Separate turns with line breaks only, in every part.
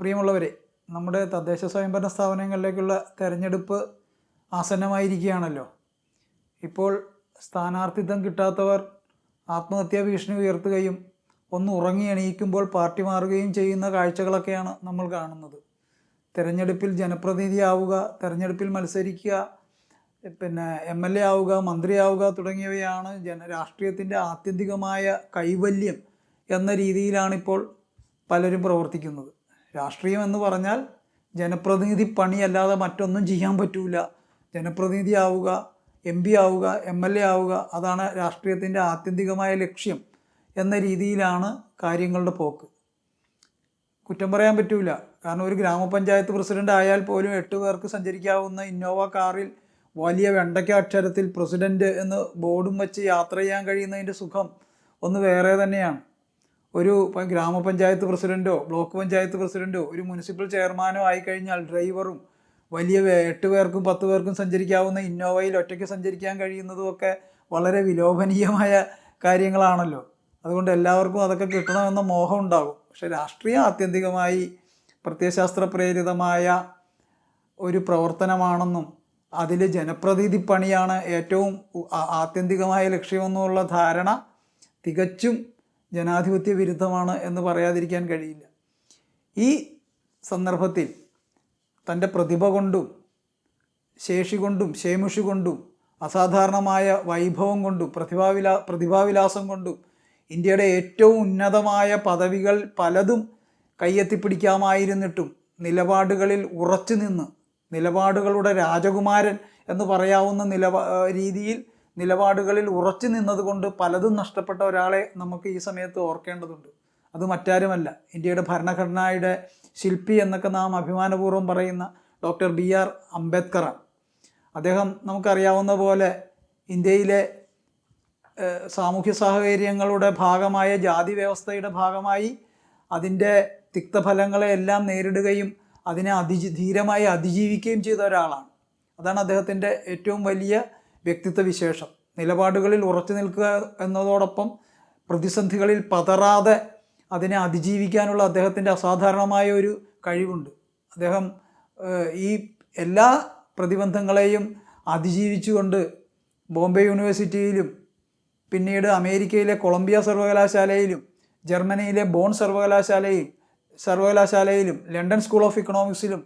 പ്രിയമുള്ളവരെ നമ്മുടെ തദ്ദേശ സ്വയംഭരണ സ്ഥാപനങ്ങളിലേക്കുള്ള തെരഞ്ഞെടുപ്പ് ആസന്നമായിരിക്കുകയാണല്ലോ ഇപ്പോൾ സ്ഥാനാർത്ഥിത്വം കിട്ടാത്തവർ ആത്മഹത്യാ ഭീഷണി ഉയർത്തുകയും ഒന്ന് ഉറങ്ങി എണീക്കുമ്പോൾ പാർട്ടി മാറുകയും ചെയ്യുന്ന കാഴ്ചകളൊക്കെയാണ് നമ്മൾ കാണുന്നത് തിരഞ്ഞെടുപ്പിൽ ജനപ്രതിനിധിയാവുക തിരഞ്ഞെടുപ്പിൽ മത്സരിക്കുക പിന്നെ എം എൽ എ ആവുക മന്ത്രിയാവുക തുടങ്ങിയവയാണ് ജന രാഷ്ട്രീയത്തിൻ്റെ ആത്യന്തികമായ കൈവല്യം എന്ന രീതിയിലാണിപ്പോൾ പലരും പ്രവർത്തിക്കുന്നത് രാഷ്ട്രീയം എന്ന് പറഞ്ഞാൽ ജനപ്രതിനിധി പണിയല്ലാതെ മറ്റൊന്നും ചെയ്യാൻ പറ്റൂല ജനപ്രതിനിധി ആവുക എം പി ആവുക എം എൽ എ ആവുക അതാണ് രാഷ്ട്രീയത്തിൻ്റെ ആത്യന്തികമായ ലക്ഷ്യം എന്ന രീതിയിലാണ് കാര്യങ്ങളുടെ പോക്ക് കുറ്റം പറയാൻ പറ്റൂല കാരണം ഒരു ഗ്രാമപഞ്ചായത്ത് പ്രസിഡന്റ് ആയാൽ പോലും എട്ട് പേർക്ക് സഞ്ചരിക്കാവുന്ന ഇന്നോവ കാറിൽ വലിയ വെണ്ടയ്ക്ക അക്ഷരത്തിൽ പ്രസിഡന്റ് എന്ന് ബോർഡും വെച്ച് യാത്ര ചെയ്യാൻ കഴിയുന്നതിൻ്റെ സുഖം ഒന്ന് വേറെ തന്നെയാണ് ഒരു ഗ്രാമപഞ്ചായത്ത് പ്രസിഡന്റോ ബ്ലോക്ക് പഞ്ചായത്ത് പ്രസിഡന്റോ ഒരു മുനിസിപ്പൽ ചെയർമാനോ ആയി കഴിഞ്ഞാൽ ഡ്രൈവറും വലിയ എട്ട് പേർക്കും പത്ത് പേർക്കും സഞ്ചരിക്കാവുന്ന ഇന്നോവയിൽ ഒറ്റയ്ക്ക് സഞ്ചരിക്കാൻ കഴിയുന്നതുമൊക്കെ വളരെ വിലോഭനീയമായ കാര്യങ്ങളാണല്ലോ അതുകൊണ്ട് എല്ലാവർക്കും അതൊക്കെ കിട്ടണമെന്ന മോഹം ഉണ്ടാകും പക്ഷെ രാഷ്ട്രീയം ആത്യന്തികമായി പ്രത്യയശാസ്ത്ര പ്രേരിതമായ ഒരു പ്രവർത്തനമാണെന്നും അതിൽ ജനപ്രതിനിധി പണിയാണ് ഏറ്റവും ആത്യന്തികമായ ലക്ഷ്യമെന്നുള്ള ധാരണ തികച്ചും ജനാധിപത്യ വിരുദ്ധമാണ് എന്ന് പറയാതിരിക്കാൻ കഴിയില്ല ഈ സന്ദർഭത്തിൽ തൻ്റെ പ്രതിഭ കൊണ്ടും ശേഷി കൊണ്ടും ശേമുഷി കൊണ്ടും അസാധാരണമായ വൈഭവം കൊണ്ടും പ്രതിഭാവിലാ പ്രതിഭാവിലാസം കൊണ്ടും ഇന്ത്യയുടെ ഏറ്റവും ഉന്നതമായ പദവികൾ പലതും കയ്യെത്തിപ്പിടിക്കാമായിരുന്നിട്ടും നിലപാടുകളിൽ ഉറച്ചു നിന്ന് നിലപാടുകളുടെ രാജകുമാരൻ എന്ന് പറയാവുന്ന നിലപാ രീതിയിൽ നിലപാടുകളിൽ ഉറച്ചു നിന്നതുകൊണ്ട് പലതും നഷ്ടപ്പെട്ട ഒരാളെ നമുക്ക് ഈ സമയത്ത് ഓർക്കേണ്ടതുണ്ട് അത് മറ്റാരുമല്ല ഇന്ത്യയുടെ ഭരണഘടനയുടെ ശില്പി എന്നൊക്കെ നാം അഭിമാനപൂർവ്വം പറയുന്ന ഡോക്ടർ ബി ആർ അംബേദ്കറാണ് അദ്ദേഹം നമുക്കറിയാവുന്ന പോലെ ഇന്ത്യയിലെ സാമൂഹ്യ സാഹചര്യങ്ങളുടെ ഭാഗമായ ജാതി വ്യവസ്ഥയുടെ ഭാഗമായി അതിൻ്റെ തിക്തഫലങ്ങളെ എല്ലാം നേരിടുകയും അതിനെ അതിജി ധീരമായി അതിജീവിക്കുകയും ചെയ്ത ഒരാളാണ് അതാണ് അദ്ദേഹത്തിൻ്റെ ഏറ്റവും വലിയ വ്യക്തിത്വ വിശേഷം നിലപാടുകളിൽ ഉറച്ചു നിൽക്കുക എന്നതോടൊപ്പം പ്രതിസന്ധികളിൽ പതറാതെ അതിനെ അതിജീവിക്കാനുള്ള അദ്ദേഹത്തിൻ്റെ അസാധാരണമായ ഒരു കഴിവുണ്ട് അദ്ദേഹം ഈ എല്ലാ പ്രതിബന്ധങ്ങളെയും അതിജീവിച്ചുകൊണ്ട് ബോംബെ യൂണിവേഴ്സിറ്റിയിലും പിന്നീട് അമേരിക്കയിലെ കൊളംബിയ സർവകലാശാലയിലും ജർമ്മനിയിലെ ബോൺ സർവകലാശാലയിൽ സർവകലാശാലയിലും ലണ്ടൻ സ്കൂൾ ഓഫ് ഇക്കണോമിക്സിലും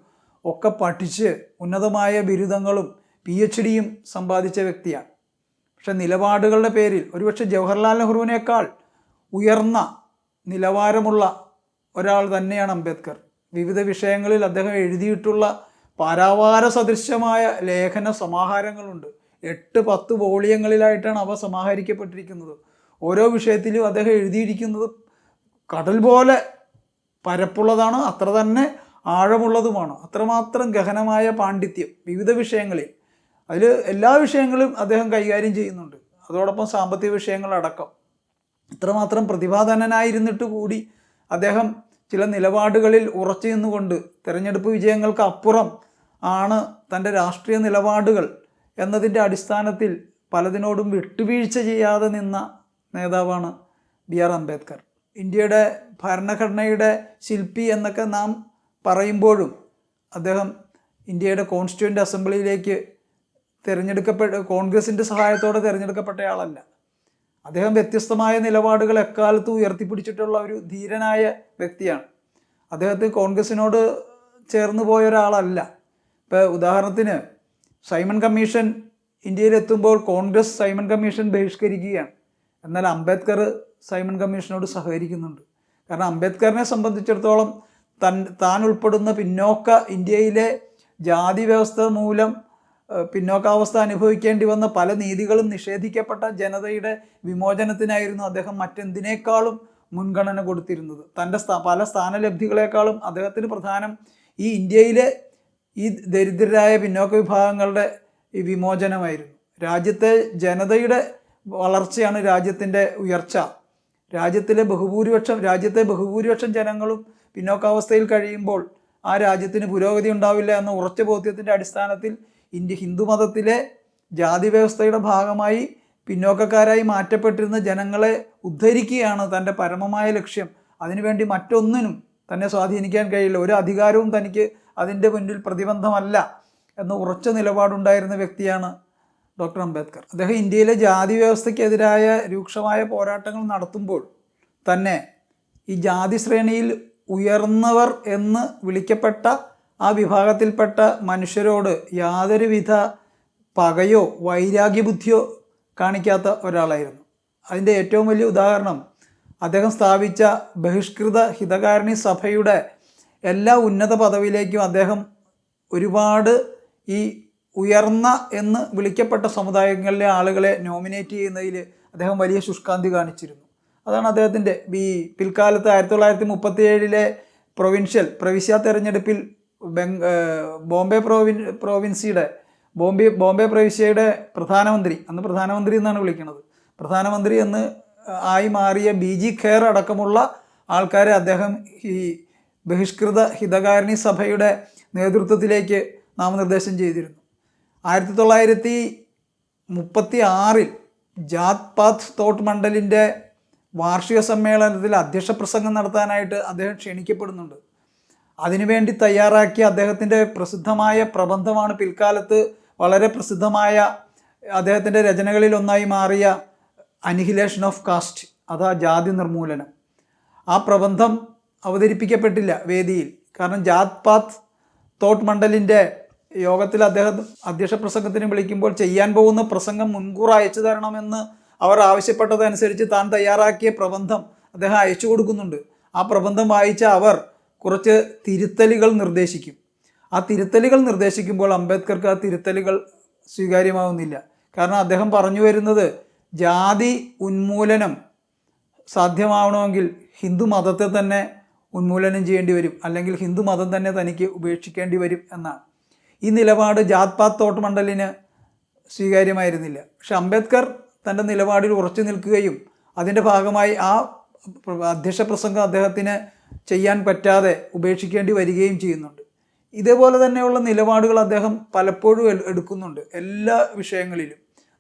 ഒക്കെ പഠിച്ച് ഉന്നതമായ ബിരുദങ്ങളും പി എച്ച് ഡിയും സമ്പാദിച്ച വ്യക്തിയാണ് പക്ഷെ നിലപാടുകളുടെ പേരിൽ ഒരുപക്ഷെ ജവഹർലാൽ നെഹ്റുവിനേക്കാൾ ഉയർന്ന നിലവാരമുള്ള ഒരാൾ തന്നെയാണ് അംബേദ്കർ വിവിധ വിഷയങ്ങളിൽ അദ്ദേഹം എഴുതിയിട്ടുള്ള പാരാവാര സദൃശ്യമായ ലേഖന സമാഹാരങ്ങളുണ്ട് എട്ട് പത്ത് വോളിയങ്ങളിലായിട്ടാണ് അവ സമാഹരിക്കപ്പെട്ടിരിക്കുന്നത് ഓരോ വിഷയത്തിലും അദ്ദേഹം എഴുതിയിരിക്കുന്നത് കടൽ പോലെ പരപ്പുള്ളതാണ് അത്ര തന്നെ ആഴമുള്ളതുമാണ് അത്രമാത്രം ഗഹനമായ പാണ്ഡിത്യം വിവിധ വിഷയങ്ങളിൽ അതിൽ എല്ലാ വിഷയങ്ങളും അദ്ദേഹം കൈകാര്യം ചെയ്യുന്നുണ്ട് അതോടൊപ്പം സാമ്പത്തിക വിഷയങ്ങളടക്കം ഇത്രമാത്രം പ്രതിഭാധനനായിരുന്നിട്ട് കൂടി അദ്ദേഹം ചില നിലപാടുകളിൽ ഉറച്ചു നിന്നുകൊണ്ട് തെരഞ്ഞെടുപ്പ് വിജയങ്ങൾക്ക് അപ്പുറം ആണ് തൻ്റെ രാഷ്ട്രീയ നിലപാടുകൾ എന്നതിൻ്റെ അടിസ്ഥാനത്തിൽ പലതിനോടും വിട്ടുവീഴ്ച ചെയ്യാതെ നിന്ന നേതാവാണ് ബി ആർ അംബേദ്കർ ഇന്ത്യയുടെ ഭരണഘടനയുടെ ശില്പി എന്നൊക്കെ നാം പറയുമ്പോഴും അദ്ദേഹം ഇന്ത്യയുടെ കോൺസ്റ്റിറ്റ്യൂൻ്റ് അസംബ്ലിയിലേക്ക് തിരഞ്ഞെടുക്കപ്പെട്ട കോൺഗ്രസിൻ്റെ സഹായത്തോടെ തിരഞ്ഞെടുക്കപ്പെട്ടയാളല്ല അദ്ദേഹം വ്യത്യസ്തമായ നിലപാടുകൾ എക്കാലത്ത് ഉയർത്തിപ്പിടിച്ചിട്ടുള്ള ഒരു ധീരനായ വ്യക്തിയാണ് അദ്ദേഹത്തെ കോൺഗ്രസിനോട് ചേർന്ന് പോയ ഒരാളല്ല ഇപ്പോൾ ഉദാഹരണത്തിന് സൈമൺ കമ്മീഷൻ ഇന്ത്യയിലെത്തുമ്പോൾ കോൺഗ്രസ് സൈമൺ കമ്മീഷൻ ബഹിഷ്കരിക്കുകയാണ് എന്നാൽ അംബേദ്കർ സൈമൺ കമ്മീഷനോട് സഹകരിക്കുന്നുണ്ട് കാരണം അംബേദ്കറിനെ സംബന്ധിച്ചിടത്തോളം തൻ താൻ ഉൾപ്പെടുന്ന പിന്നോക്ക ഇന്ത്യയിലെ ജാതി വ്യവസ്ഥ മൂലം പിന്നോക്കാവസ്ഥ അനുഭവിക്കേണ്ടി വന്ന പല നീതികളും നിഷേധിക്കപ്പെട്ട ജനതയുടെ വിമോചനത്തിനായിരുന്നു അദ്ദേഹം മറ്റെന്തിനേക്കാളും മുൻഗണന കൊടുത്തിരുന്നത് തൻ്റെ പല സ്ഥാനലബ്ധികളെക്കാളും അദ്ദേഹത്തിന് പ്രധാനം ഈ ഇന്ത്യയിലെ ഈ ദരിദ്രരായ പിന്നോക്ക വിഭാഗങ്ങളുടെ ഈ വിമോചനമായിരുന്നു രാജ്യത്തെ ജനതയുടെ വളർച്ചയാണ് രാജ്യത്തിൻ്റെ ഉയർച്ച രാജ്യത്തിലെ ബഹുഭൂരിപക്ഷം രാജ്യത്തെ ബഹുഭൂരിപക്ഷം ജനങ്ങളും പിന്നോക്കാവസ്ഥയിൽ കഴിയുമ്പോൾ ആ രാജ്യത്തിന് പുരോഗതി ഉണ്ടാവില്ല എന്ന ഉറച്ച ബോധ്യത്തിൻ്റെ അടിസ്ഥാനത്തിൽ ഇന്ത്യ ഹിന്ദു മതത്തിലെ ജാതി വ്യവസ്ഥയുടെ ഭാഗമായി പിന്നോക്കക്കാരായി മാറ്റപ്പെട്ടിരുന്ന ജനങ്ങളെ ഉദ്ധരിക്കുകയാണ് തൻ്റെ പരമമായ ലക്ഷ്യം അതിനുവേണ്ടി മറ്റൊന്നിനും തന്നെ സ്വാധീനിക്കാൻ കഴിയില്ല ഒരു അധികാരവും തനിക്ക് അതിൻ്റെ മുന്നിൽ പ്രതിബന്ധമല്ല എന്ന ഉറച്ച നിലപാടുണ്ടായിരുന്ന വ്യക്തിയാണ് ഡോക്ടർ അംബേദ്കർ അദ്ദേഹം ഇന്ത്യയിലെ ജാതി വ്യവസ്ഥയ്ക്കെതിരായ രൂക്ഷമായ പോരാട്ടങ്ങൾ നടത്തുമ്പോൾ തന്നെ ഈ ജാതി ശ്രേണിയിൽ ഉയർന്നവർ എന്ന് വിളിക്കപ്പെട്ട ആ വിഭാഗത്തിൽപ്പെട്ട മനുഷ്യരോട് യാതൊരുവിധ പകയോ വൈരാഗ്യബുദ്ധിയോ കാണിക്കാത്ത ഒരാളായിരുന്നു അതിൻ്റെ ഏറ്റവും വലിയ ഉദാഹരണം അദ്ദേഹം സ്ഥാപിച്ച ബഹിഷ്കൃത ഹിതകാരണി സഭയുടെ എല്ലാ ഉന്നത പദവിയിലേക്കും അദ്ദേഹം ഒരുപാട് ഈ ഉയർന്ന എന്ന് വിളിക്കപ്പെട്ട സമുദായങ്ങളിലെ ആളുകളെ നോമിനേറ്റ് ചെയ്യുന്നതിൽ അദ്ദേഹം വലിയ ശുഷ്കാന്തി കാണിച്ചിരുന്നു അതാണ് അദ്ദേഹത്തിൻ്റെ ഈ പിൽക്കാലത്ത് ആയിരത്തി തൊള്ളായിരത്തി ഏഴിലെ പ്രൊവിൻഷ്യൽ പ്രവിശ്യ തെരഞ്ഞെടുപ്പിൽ ബംഗ ബോംബെ പ്രോവിൻ പ്രോവിൻസിയുടെ ബോംബെ ബോംബെ പ്രവിശ്യയുടെ പ്രധാനമന്ത്രി അന്ന് പ്രധാനമന്ത്രി എന്നാണ് വിളിക്കുന്നത് പ്രധാനമന്ത്രി എന്ന് ആയി മാറിയ ബി ജി ഖേർ അടക്കമുള്ള ആൾക്കാരെ അദ്ദേഹം ഈ ബഹിഷ്കൃത ഹിതകാരിണി സഭയുടെ നേതൃത്വത്തിലേക്ക് നാമനിർദ്ദേശം ചെയ്തിരുന്നു ആയിരത്തി തൊള്ളായിരത്തി മുപ്പത്തി ആറിൽ ജാത് പാത് തോട്ട് മണ്ഡലിൻ്റെ വാർഷിക സമ്മേളനത്തിൽ അധ്യക്ഷ പ്രസംഗം നടത്താനായിട്ട് അദ്ദേഹം ക്ഷണിക്കപ്പെടുന്നുണ്ട് അതിനുവേണ്ടി തയ്യാറാക്കിയ അദ്ദേഹത്തിൻ്റെ പ്രസിദ്ധമായ പ്രബന്ധമാണ് പിൽക്കാലത്ത് വളരെ പ്രസിദ്ധമായ അദ്ദേഹത്തിൻ്റെ രചനകളിൽ ഒന്നായി മാറിയ അനിഹിലേഷൻ ഓഫ് കാസ്റ്റ് അതാ ജാതി നിർമൂലനം ആ പ്രബന്ധം അവതരിപ്പിക്കപ്പെട്ടില്ല വേദിയിൽ കാരണം ജാത് പാത് തോട്ട് മണ്ഡലിൻ്റെ യോഗത്തിൽ അദ്ദേഹം അധ്യക്ഷ പ്രസംഗത്തിന് വിളിക്കുമ്പോൾ ചെയ്യാൻ പോകുന്ന പ്രസംഗം മുൻകൂർ അയച്ചു തരണമെന്ന് അവർ ആവശ്യപ്പെട്ടതനുസരിച്ച് താൻ തയ്യാറാക്കിയ പ്രബന്ധം അദ്ദേഹം അയച്ചു കൊടുക്കുന്നുണ്ട് ആ പ്രബന്ധം വായിച്ച അവർ കുറച്ച് തിരുത്തലുകൾ നിർദ്ദേശിക്കും ആ തിരുത്തലുകൾ നിർദ്ദേശിക്കുമ്പോൾ അംബേദ്കർക്ക് ആ തിരുത്തലുകൾ സ്വീകാര്യമാവുന്നില്ല കാരണം അദ്ദേഹം പറഞ്ഞു വരുന്നത് ജാതി ഉന്മൂലനം സാധ്യമാവണമെങ്കിൽ ഹിന്ദു മതത്തെ തന്നെ ഉന്മൂലനം ചെയ്യേണ്ടി വരും അല്ലെങ്കിൽ ഹിന്ദു മതം തന്നെ തനിക്ക് ഉപേക്ഷിക്കേണ്ടി വരും എന്നാണ് ഈ നിലപാട് ജാത് പാത് തോട്ട് മണ്ഡലിന് സ്വീകാര്യമായിരുന്നില്ല പക്ഷെ അംബേദ്കർ തൻ്റെ നിലപാടിൽ ഉറച്ചു നിൽക്കുകയും അതിൻ്റെ ഭാഗമായി ആ അധ്യക്ഷ പ്രസംഗം അദ്ദേഹത്തിന് ചെയ്യാൻ പറ്റാതെ ഉപേക്ഷിക്കേണ്ടി വരികയും ചെയ്യുന്നുണ്ട് ഇതേപോലെ തന്നെയുള്ള നിലപാടുകൾ അദ്ദേഹം പലപ്പോഴും എടുക്കുന്നുണ്ട് എല്ലാ വിഷയങ്ങളിലും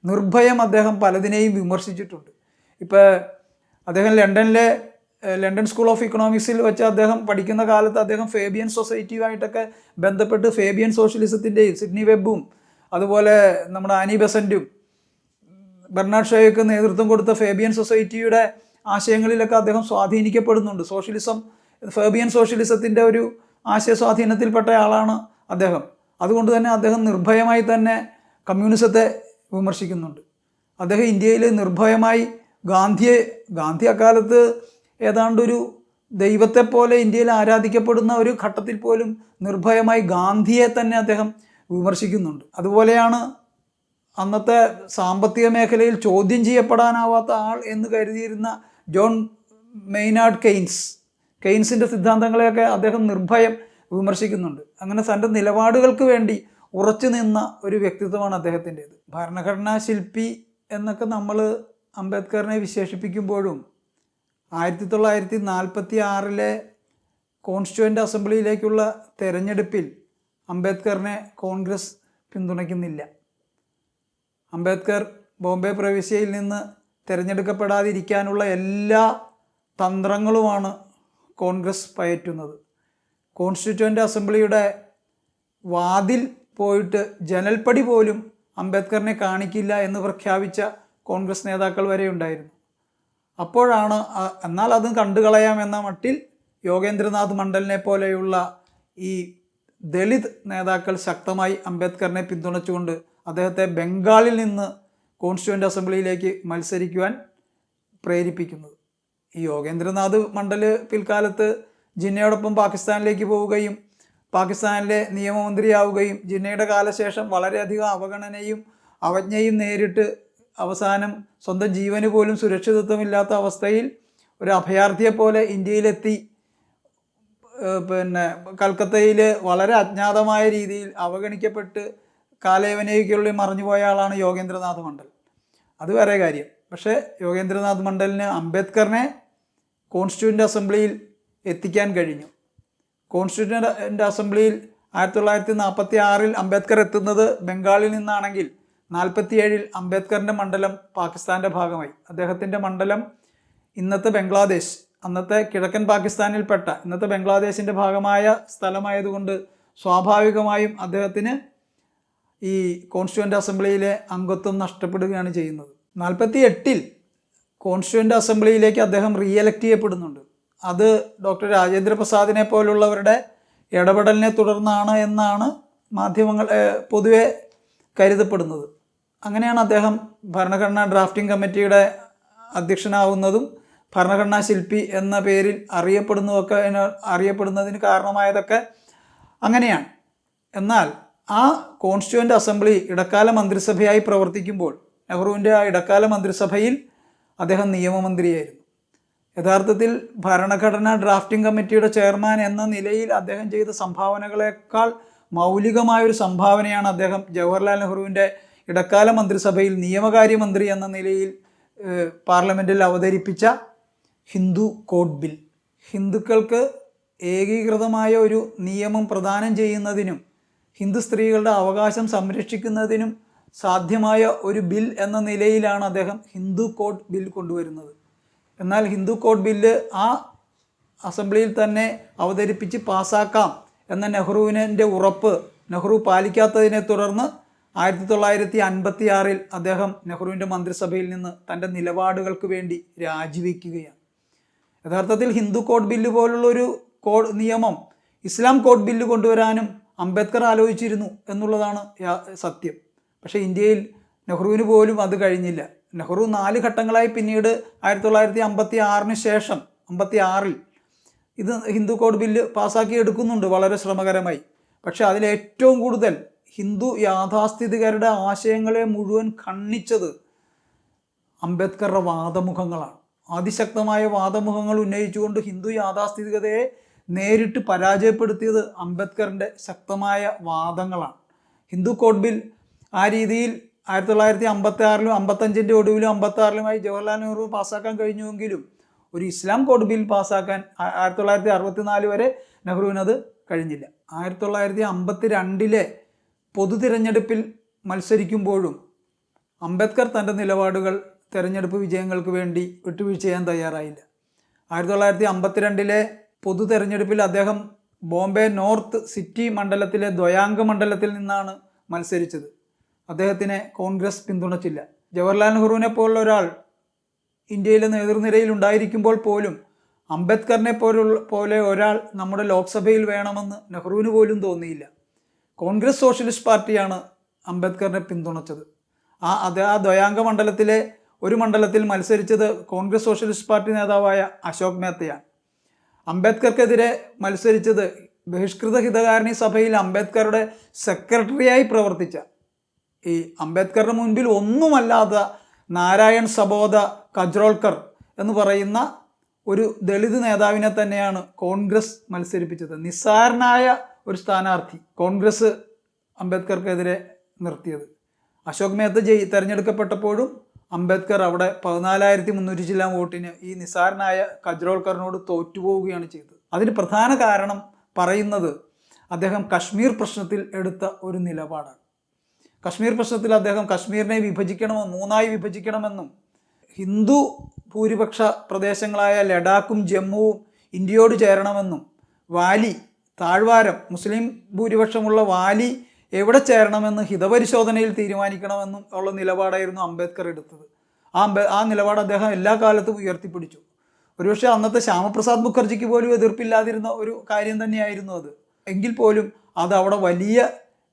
നിർഭയം അദ്ദേഹം പലതിനെയും വിമർശിച്ചിട്ടുണ്ട് ഇപ്പോൾ അദ്ദേഹം ലണ്ടനിലെ ലണ്ടൻ സ്കൂൾ ഓഫ് ഇക്കണോമിക്സിൽ വെച്ച് അദ്ദേഹം പഠിക്കുന്ന കാലത്ത് അദ്ദേഹം ഫേബിയൻ സൊസൈറ്റിയുമായിട്ടൊക്കെ ബന്ധപ്പെട്ട് ഫേബിയൻ സോഷ്യലിസത്തിൻ്റെയും സിഡ്നി വെബും അതുപോലെ നമ്മുടെ ആനി ബെസൻറ്റും ബെർണാഡ് ഷോയ്ക്ക് നേതൃത്വം കൊടുത്ത ഫേബിയൻ സൊസൈറ്റിയുടെ ആശയങ്ങളിലൊക്കെ അദ്ദേഹം സ്വാധീനിക്കപ്പെടുന്നുണ്ട് സോഷ്യലിസം ഫേബിയൻ സോഷ്യലിസത്തിൻ്റെ ഒരു ആശയ സ്വാധീനത്തിൽപ്പെട്ട ആളാണ് അദ്ദേഹം അതുകൊണ്ട് തന്നെ അദ്ദേഹം നിർഭയമായി തന്നെ കമ്മ്യൂണിസത്തെ വിമർശിക്കുന്നുണ്ട് അദ്ദേഹം ഇന്ത്യയിൽ നിർഭയമായി ഗാന്ധിയെ ഗാന്ധി അക്കാലത്ത് ഏതാണ്ടൊരു ദൈവത്തെപ്പോലെ ഇന്ത്യയിൽ ആരാധിക്കപ്പെടുന്ന ഒരു ഘട്ടത്തിൽ പോലും നിർഭയമായി ഗാന്ധിയെ തന്നെ അദ്ദേഹം വിമർശിക്കുന്നുണ്ട് അതുപോലെയാണ് അന്നത്തെ സാമ്പത്തിക മേഖലയിൽ ചോദ്യം ചെയ്യപ്പെടാനാവാത്ത ആൾ എന്ന് കരുതിയിരുന്ന ജോൺ മെയ്നാർഡ് കെയ്ൻസ് കെയ്ൻസിൻ്റെ സിദ്ധാന്തങ്ങളെയൊക്കെ അദ്ദേഹം നിർഭയം വിമർശിക്കുന്നുണ്ട് അങ്ങനെ തൻ്റെ നിലപാടുകൾക്ക് വേണ്ടി ഉറച്ചു നിന്ന ഒരു വ്യക്തിത്വമാണ് അദ്ദേഹത്തിൻ്റേത് ഭരണഘടനാ ശില്പി എന്നൊക്കെ നമ്മൾ അംബേദ്കറിനെ വിശേഷിപ്പിക്കുമ്പോഴും ആയിരത്തി തൊള്ളായിരത്തി നാൽപ്പത്തി ആറിലെ കോൺസ്റ്റിറ്റ്യൂവൻ്റ് അസംബ്ലിയിലേക്കുള്ള തെരഞ്ഞെടുപ്പിൽ അംബേദ്കറിനെ കോൺഗ്രസ് പിന്തുണയ്ക്കുന്നില്ല അംബേദ്കർ ബോംബെ പ്രവിശ്യയിൽ നിന്ന് തിരഞ്ഞെടുക്കപ്പെടാതിരിക്കാനുള്ള എല്ലാ തന്ത്രങ്ങളുമാണ് കോൺഗ്രസ് പയറ്റുന്നത് കോൺസ്റ്റിറ്റ്യൂവൻ്റ് അസംബ്ലിയുടെ വാതിൽ പോയിട്ട് ജനൽപ്പടി പോലും അംബേദ്കറിനെ കാണിക്കില്ല എന്ന് പ്രഖ്യാപിച്ച കോൺഗ്രസ് നേതാക്കൾ വരെ ഉണ്ടായിരുന്നു അപ്പോഴാണ് എന്നാൽ അത് കണ്ടുകളയാമെന്ന മട്ടിൽ യോഗേന്ദ്രനാഥ് മണ്ഡലിനെ പോലെയുള്ള ഈ ദളിത് നേതാക്കൾ ശക്തമായി അംബേദ്കറിനെ പിന്തുണച്ചുകൊണ്ട് അദ്ദേഹത്തെ ബംഗാളിൽ നിന്ന് കോൺസ്റ്റിറ്റ്യൂവൻ്റ് അസംബ്ലിയിലേക്ക് മത്സരിക്കുവാൻ പ്രേരിപ്പിക്കുന്നത് ഈ യോഗേന്ദ്രനാഥ് മണ്ഡൽ പിൽക്കാലത്ത് ജിന്നയോടൊപ്പം പാകിസ്ഥാനിലേക്ക് പോവുകയും പാകിസ്ഥാനിലെ നിയമമന്ത്രിയാവുകയും ജിന്നയുടെ കാലശേഷം വളരെയധികം അവഗണനയും അവജ്ഞയും നേരിട്ട് അവസാനം സ്വന്തം ജീവന് പോലും സുരക്ഷിതത്വമില്ലാത്ത അവസ്ഥയിൽ ഒരു അഭയാർത്ഥിയെ പോലെ ഇന്ത്യയിലെത്തി പിന്നെ കൽക്കത്തയിൽ വളരെ അജ്ഞാതമായ രീതിയിൽ അവഗണിക്കപ്പെട്ട് കാലേവനയ്ക്കുള്ളിൽ മറിഞ്ഞുപോയ ആളാണ് യോഗേന്ദ്രനാഥ് മണ്ഡൽ അത് വേറെ കാര്യം പക്ഷേ യോഗേന്ദ്രനാഥ് മണ്ഡലിന് അംബേദ്കറിനെ കോൺസ്റ്റിറ്റ്യൂൻ്റ് അസംബ്ലിയിൽ എത്തിക്കാൻ കഴിഞ്ഞു കോൺസ്റ്റിറ്റ്യൂൻ്റ് അസംബ്ലിയിൽ ആയിരത്തി തൊള്ളായിരത്തി നാൽപ്പത്തി ആറിൽ അംബേദ്കർ എത്തുന്നത് ബംഗാളിൽ നിന്നാണെങ്കിൽ നാൽപ്പത്തി ഏഴിൽ അംബേദ്കറിൻ്റെ മണ്ഡലം പാകിസ്ഥാൻ്റെ ഭാഗമായി അദ്ദേഹത്തിൻ്റെ മണ്ഡലം ഇന്നത്തെ ബംഗ്ലാദേശ് അന്നത്തെ കിഴക്കൻ പാകിസ്ഥാനിൽപ്പെട്ട ഇന്നത്തെ ബംഗ്ലാദേശിൻ്റെ ഭാഗമായ സ്ഥലമായതുകൊണ്ട് സ്വാഭാവികമായും അദ്ദേഹത്തിന് ഈ കോൺസ്റ്റിറ്റ്യൂൻ്റ് അസംബ്ലിയിലെ അംഗത്വം നഷ്ടപ്പെടുകയാണ് ചെയ്യുന്നത് നാൽപ്പത്തി എട്ടിൽ കോൺസ്റ്റിറ്റ്യൂൻ്റ് അസംബ്ലിയിലേക്ക് അദ്ദേഹം റീഎലക്ട് ചെയ്യപ്പെടുന്നുണ്ട് അത് ഡോക്ടർ രാജേന്ദ്ര പ്രസാദിനെ പോലുള്ളവരുടെ ഇടപെടലിനെ തുടർന്നാണ് എന്നാണ് മാധ്യമങ്ങൾ പൊതുവെ കരുതപ്പെടുന്നത് അങ്ങനെയാണ് അദ്ദേഹം ഭരണഘടനാ ഡ്രാഫ്റ്റിംഗ് കമ്മിറ്റിയുടെ അധ്യക്ഷനാവുന്നതും ഭരണഘടനാ ശില്പി എന്ന പേരിൽ അറിയപ്പെടുന്നതൊക്കെ അറിയപ്പെടുന്നതിന് കാരണമായതൊക്കെ അങ്ങനെയാണ് എന്നാൽ ആ കോൺസ്റ്റിറ്റ്യൂൻ്റ് അസംബ്ലി ഇടക്കാല മന്ത്രിസഭയായി പ്രവർത്തിക്കുമ്പോൾ നെഹ്റുവിൻ്റെ ആ ഇടക്കാല മന്ത്രിസഭയിൽ അദ്ദേഹം നിയമമന്ത്രിയായിരുന്നു യഥാർത്ഥത്തിൽ ഭരണഘടനാ ഡ്രാഫ്റ്റിംഗ് കമ്മിറ്റിയുടെ ചെയർമാൻ എന്ന നിലയിൽ അദ്ദേഹം ചെയ്ത സംഭാവനകളെക്കാൾ മൗലികമായൊരു സംഭാവനയാണ് അദ്ദേഹം ജവഹർലാൽ നെഹ്റുവിൻ്റെ ഇടക്കാല മന്ത്രിസഭയിൽ നിയമകാര്യമന്ത്രി എന്ന നിലയിൽ പാർലമെൻറ്റിൽ അവതരിപ്പിച്ച ഹിന്ദു കോഡ് ബിൽ ഹിന്ദുക്കൾക്ക് ഏകീകൃതമായ ഒരു നിയമം പ്രദാനം ചെയ്യുന്നതിനും ഹിന്ദു സ്ത്രീകളുടെ അവകാശം സംരക്ഷിക്കുന്നതിനും സാധ്യമായ ഒരു ബിൽ എന്ന നിലയിലാണ് അദ്ദേഹം ഹിന്ദു കോഡ് ബിൽ കൊണ്ടുവരുന്നത് എന്നാൽ ഹിന്ദു കോഡ് ബില്ല് ആ അസംബ്ലിയിൽ തന്നെ അവതരിപ്പിച്ച് പാസാക്കാം എന്ന നെഹ്റുവിൻ്റെ ഉറപ്പ് നെഹ്റു പാലിക്കാത്തതിനെ തുടർന്ന് ആയിരത്തി തൊള്ളായിരത്തി അൻപത്തി ആറിൽ അദ്ദേഹം നെഹ്റുവിൻ്റെ മന്ത്രിസഭയിൽ നിന്ന് തൻ്റെ നിലപാടുകൾക്ക് വേണ്ടി രാജിവെക്കുകയാണ് യഥാർത്ഥത്തിൽ ഹിന്ദു കോഡ് ബില്ല് പോലുള്ളൊരു കോഡ് നിയമം ഇസ്ലാം കോഡ് ബില്ല് കൊണ്ടുവരാനും അംബേദ്കർ ആലോചിച്ചിരുന്നു എന്നുള്ളതാണ് സത്യം പക്ഷേ ഇന്ത്യയിൽ നെഹ്റുവിന് പോലും അത് കഴിഞ്ഞില്ല നെഹ്റു നാല് ഘട്ടങ്ങളായി പിന്നീട് ആയിരത്തി തൊള്ളായിരത്തി അമ്പത്തി ആറിന് ശേഷം അമ്പത്തി ആറിൽ ഇത് ഹിന്ദു കോഡ് ബില്ല് പാസ്സാക്കി എടുക്കുന്നുണ്ട് വളരെ ശ്രമകരമായി പക്ഷേ അതിലേറ്റവും കൂടുതൽ ഹിന്ദു യാഥാസ്ഥിതികരുടെ ആശയങ്ങളെ മുഴുവൻ ഖണ്ഡിച്ചത് അംബേദ്കറുടെ വാദമുഖങ്ങളാണ് അതിശക്തമായ വാദമുഖങ്ങൾ ഉന്നയിച്ചുകൊണ്ട് ഹിന്ദു യാഥാസ്ഥിതികതയെ നേരിട്ട് പരാജയപ്പെടുത്തിയത് അംബേദ്കറിൻ്റെ ശക്തമായ വാദങ്ങളാണ് ഹിന്ദു കോഡ് ബിൽ ആ രീതിയിൽ ആയിരത്തി തൊള്ളായിരത്തി അമ്പത്തി ആറിലും അമ്പത്തഞ്ചിൻ്റെ ഒടുവിലും അമ്പത്തി ആറിലുമായി ജവഹർലാൽ നെഹ്റു പാസ്സാക്കാൻ കഴിഞ്ഞുവെങ്കിലും ഒരു ഇസ്ലാം കോഡ് ബിൽ പാസ്സാക്കാൻ ആയിരത്തി തൊള്ളായിരത്തി അറുപത്തിനാല് വരെ നെഹ്റുവിനത് കഴിഞ്ഞില്ല ആയിരത്തി തൊള്ളായിരത്തി അമ്പത്തി രണ്ടിലെ പൊതു തിരഞ്ഞെടുപ്പിൽ മത്സരിക്കുമ്പോഴും അംബേദ്കർ തൻ്റെ നിലപാടുകൾ തിരഞ്ഞെടുപ്പ് വിജയങ്ങൾക്ക് വേണ്ടി വിട്ടുവീഴ്ച ചെയ്യാൻ തയ്യാറായില്ല ആയിരത്തി തൊള്ളായിരത്തി അമ്പത്തിരണ്ടിലെ പൊതു തെരഞ്ഞെടുപ്പിൽ അദ്ദേഹം ബോംബെ നോർത്ത് സിറ്റി മണ്ഡലത്തിലെ ദ്വയാംഗ മണ്ഡലത്തിൽ നിന്നാണ് മത്സരിച്ചത് അദ്ദേഹത്തിനെ കോൺഗ്രസ് പിന്തുണച്ചില്ല ജവഹർലാൽ നെഹ്റുവിനെ പോലുള്ള ഒരാൾ ഇന്ത്യയിലെ നേതൃനിരയിൽ ഉണ്ടായിരിക്കുമ്പോൾ പോലും അംബേദ്കറിനെ പോലുള്ള പോലെ ഒരാൾ നമ്മുടെ ലോക്സഭയിൽ വേണമെന്ന് നെഹ്റുവിന് പോലും തോന്നിയില്ല കോൺഗ്രസ് സോഷ്യലിസ്റ്റ് പാർട്ടിയാണ് അംബേദ്കറിനെ പിന്തുണച്ചത് ആ അത് ആ ദ്വയാംഗ മണ്ഡലത്തിലെ ഒരു മണ്ഡലത്തിൽ മത്സരിച്ചത് കോൺഗ്രസ് സോഷ്യലിസ്റ്റ് പാർട്ടി നേതാവായ അശോക് മേത്തയാണ് അംബേദ്കർക്കെതിരെ മത്സരിച്ചത് ബഹിഷ്കൃത ഹിതകാരണി സഭയിൽ അംബേദ്കറുടെ സെക്രട്ടറിയായി പ്രവർത്തിച്ച ഈ അംബേദ്കറിന് മുൻപിൽ ഒന്നുമല്ലാത്ത നാരായൺ സബോധ കജ്രോൾക്കർ എന്ന് പറയുന്ന ഒരു ദളിത് നേതാവിനെ തന്നെയാണ് കോൺഗ്രസ് മത്സരിപ്പിച്ചത് നിസ്സാരനായ ഒരു സ്ഥാനാർത്ഥി കോൺഗ്രസ് അംബേദ്കർക്കെതിരെ നിർത്തിയത് അശോക് മേത്ത ജയി തെരഞ്ഞെടുക്കപ്പെട്ടപ്പോഴും അംബേദ്കർ അവിടെ പതിനാലായിരത്തി മുന്നൂറ്റി ചില വോട്ടിന് ഈ നിസ്സാരനായ കജ്രോൾക്കറിനോട് തോറ്റുപോവുകയാണ് ചെയ്തത് അതിന് പ്രധാന കാരണം പറയുന്നത് അദ്ദേഹം കശ്മീർ പ്രശ്നത്തിൽ എടുത്ത ഒരു നിലപാടാണ് കശ്മീർ പ്രശ്നത്തിൽ അദ്ദേഹം കശ്മീരിനെ വിഭജിക്കണമെന്നും മൂന്നായി വിഭജിക്കണമെന്നും ഹിന്ദു ഭൂരിപക്ഷ പ്രദേശങ്ങളായ ലഡാക്കും ജമ്മുവും ഇന്ത്യയോട് ചേരണമെന്നും വാലി താഴ്വാരം മുസ്ലിം ഭൂരിപക്ഷമുള്ള വാലി എവിടെ ചേരണമെന്ന് ഹിതപരിശോധനയിൽ തീരുമാനിക്കണമെന്നും ഉള്ള നിലപാടായിരുന്നു അംബേദ്കർ എടുത്തത് ആ അംബേ ആ നിലപാട് അദ്ദേഹം എല്ലാ കാലത്തും ഉയർത്തിപ്പിടിച്ചു ഒരുപക്ഷെ അന്നത്തെ ശ്യാമപ്രസാദ് മുഖർജിക്ക് പോലും എതിർപ്പില്ലാതിരുന്ന ഒരു കാര്യം തന്നെയായിരുന്നു അത് എങ്കിൽ പോലും അത് അവിടെ വലിയ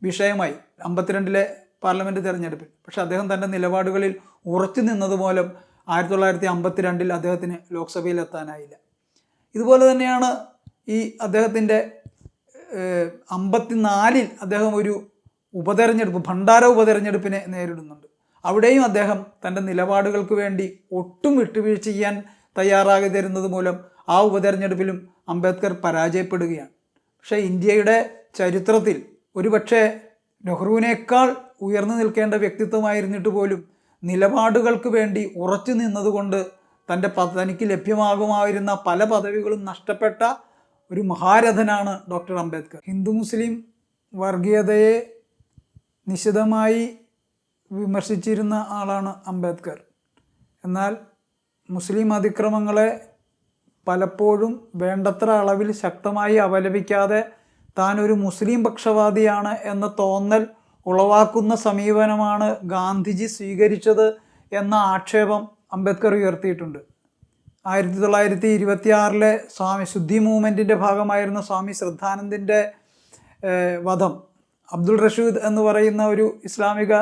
വിഷയമായി അമ്പത്തിരണ്ടിലെ പാർലമെൻറ്റ് തിരഞ്ഞെടുപ്പിൽ പക്ഷേ അദ്ദേഹം തൻ്റെ നിലപാടുകളിൽ ഉറച്ചു നിന്നത് മൂലം ആയിരത്തി തൊള്ളായിരത്തി അമ്പത്തിരണ്ടിൽ അദ്ദേഹത്തിന് ലോക്സഭയിൽ എത്താനായില്ല ഇതുപോലെ തന്നെയാണ് ഈ അദ്ദേഹത്തിൻ്റെ അമ്പത്തിനാലിൽ അദ്ദേഹം ഒരു ഉപതെരഞ്ഞെടുപ്പ് ഭണ്ഡാര ഉപതെരഞ്ഞെടുപ്പിനെ നേരിടുന്നുണ്ട് അവിടെയും അദ്ദേഹം തൻ്റെ നിലപാടുകൾക്ക് വേണ്ടി ഒട്ടും വിട്ടുവീഴ്ച ചെയ്യാൻ തയ്യാറാകി തരുന്നത് മൂലം ആ ഉപതെരഞ്ഞെടുപ്പിലും അംബേദ്കർ പരാജയപ്പെടുകയാണ് പക്ഷേ ഇന്ത്യയുടെ ചരിത്രത്തിൽ ഒരുപക്ഷെ നെഹ്റുവിനേക്കാൾ ഉയർന്നു നിൽക്കേണ്ട വ്യക്തിത്വമായിരുന്നിട്ട് പോലും നിലപാടുകൾക്ക് വേണ്ടി ഉറച്ചു നിന്നതുകൊണ്ട് തൻ്റെ തനിക്ക് ലഭ്യമാകുമായിരുന്ന പല പദവികളും നഷ്ടപ്പെട്ട ഒരു മഹാരഥനാണ് ഡോക്ടർ അംബേദ്കർ ഹിന്ദു മുസ്ലിം വർഗീയതയെ നിശിതമായി വിമർശിച്ചിരുന്ന ആളാണ് അംബേദ്കർ എന്നാൽ മുസ്ലിം അതിക്രമങ്ങളെ പലപ്പോഴും വേണ്ടത്ര അളവിൽ ശക്തമായി അപലപിക്കാതെ താൻ ഒരു മുസ്ലിം പക്ഷവാദിയാണ് എന്ന തോന്നൽ ഉളവാക്കുന്ന സമീപനമാണ് ഗാന്ധിജി സ്വീകരിച്ചത് എന്ന ആക്ഷേപം അംബേദ്കർ ഉയർത്തിയിട്ടുണ്ട് ആയിരത്തി തൊള്ളായിരത്തി ഇരുപത്തിയാറിലെ സ്വാമി ശുദ്ധി മൂവ്മെൻറ്റിൻ്റെ ഭാഗമായിരുന്ന സ്വാമി ശ്രദ്ധാനന്ദിൻ്റെ വധം അബ്ദുൾ റഷീദ് എന്ന് പറയുന്ന ഒരു ഇസ്ലാമിക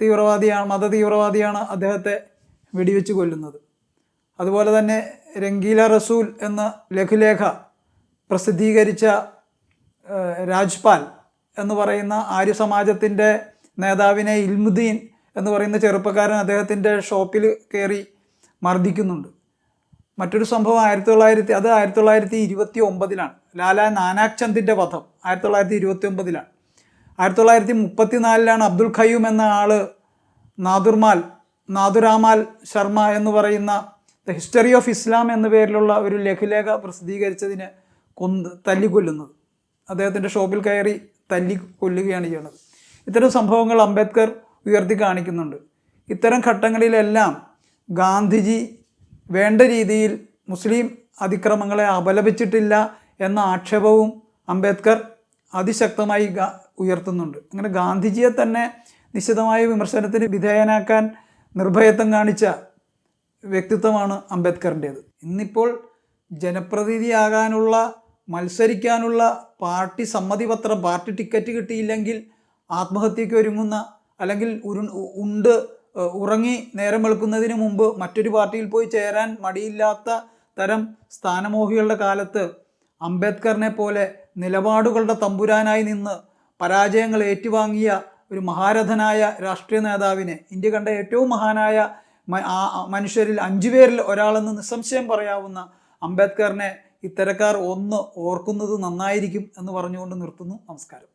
തീവ്രവാദിയാണ് മത തീവ്രവാദിയാണ് അദ്ദേഹത്തെ വെടിവെച്ച് കൊല്ലുന്നത് അതുപോലെ തന്നെ രംഗീല റസൂൽ എന്ന ലഘുലേഖ പ്രസിദ്ധീകരിച്ച രാജ്പാൽ എന്ന് പറയുന്ന ആര്യ സമാജത്തിൻ്റെ നേതാവിനെ ഇൽമുദ്ദീൻ എന്ന് പറയുന്ന ചെറുപ്പക്കാരൻ അദ്ദേഹത്തിൻ്റെ ഷോപ്പിൽ കയറി മർദ്ദിക്കുന്നുണ്ട് മറ്റൊരു സംഭവം ആയിരത്തി തൊള്ളായിരത്തി അത് ആയിരത്തി തൊള്ളായിരത്തി ഇരുപത്തി ഒമ്പതിലാണ് ലാല നാനാക് ചന്ദിൻ്റെ വധം ആയിരത്തി തൊള്ളായിരത്തി ഇരുപത്തി ഒമ്പതിലാണ് ആയിരത്തി തൊള്ളായിരത്തി നാലിലാണ് അബ്ദുൽ ഖയ്യൂം എന്ന ആൾ നാദുർമാൽ നാദുരാമാൽ ശർമ്മ എന്ന് പറയുന്ന ദ ഹിസ്റ്ററി ഓഫ് ഇസ്ലാം എന്ന പേരിലുള്ള ഒരു ലഘുലേഖ പ്രസിദ്ധീകരിച്ചതിന് കൊന്ന് തല്ലിക്കൊല്ലുന്നത് അദ്ദേഹത്തിൻ്റെ ഷോപ്പിൽ കയറി തല്ലി കൊല്ലുകയാണ് ചെയ്യുന്നത് ഇത്തരം സംഭവങ്ങൾ അംബേദ്കർ ഉയർത്തി കാണിക്കുന്നുണ്ട് ഇത്തരം ഘട്ടങ്ങളിലെല്ലാം ഗാന്ധിജി വേണ്ട രീതിയിൽ മുസ്ലിം അതിക്രമങ്ങളെ അപലപിച്ചിട്ടില്ല എന്ന ആക്ഷേപവും അംബേദ്കർ അതിശക്തമായി ഉയർത്തുന്നുണ്ട് അങ്ങനെ ഗാന്ധിജിയെ തന്നെ നിശ്ചിതമായ വിമർശനത്തിന് വിധേയനാക്കാൻ നിർഭയത്വം കാണിച്ച വ്യക്തിത്വമാണ് അംബേദ്കറിൻ്റേത് ഇന്നിപ്പോൾ ജനപ്രതിനിധിയാകാനുള്ള മത്സരിക്കാനുള്ള പാർട്ടി സമ്മതിപത്രം പാർട്ടി ടിക്കറ്റ് കിട്ടിയില്ലെങ്കിൽ ആത്മഹത്യയ്ക്ക് ഒരുങ്ങുന്ന അല്ലെങ്കിൽ ഉരു ഉണ്ട് ഉറങ്ങി നേരം വെളുക്കുന്നതിന് മുമ്പ് മറ്റൊരു പാർട്ടിയിൽ പോയി ചേരാൻ മടിയില്ലാത്ത തരം സ്ഥാനമോഹികളുടെ കാലത്ത് അംബേദ്കറിനെ പോലെ നിലപാടുകളുടെ തമ്പുരാനായി നിന്ന് പരാജയങ്ങൾ ഏറ്റുവാങ്ങിയ ഒരു മഹാരഥനായ രാഷ്ട്രീയ നേതാവിനെ ഇന്ത്യ കണ്ട ഏറ്റവും മഹാനായ മനുഷ്യരിൽ അഞ്ചു പേരിൽ ഒരാളെന്ന് നിസ്സംശയം പറയാവുന്ന അംബേദ്കറിനെ ഇത്തരക്കാർ ഒന്ന് ഓർക്കുന്നത് നന്നായിരിക്കും എന്ന് പറഞ്ഞുകൊണ്ട് നിർത്തുന്നു നമസ്കാരം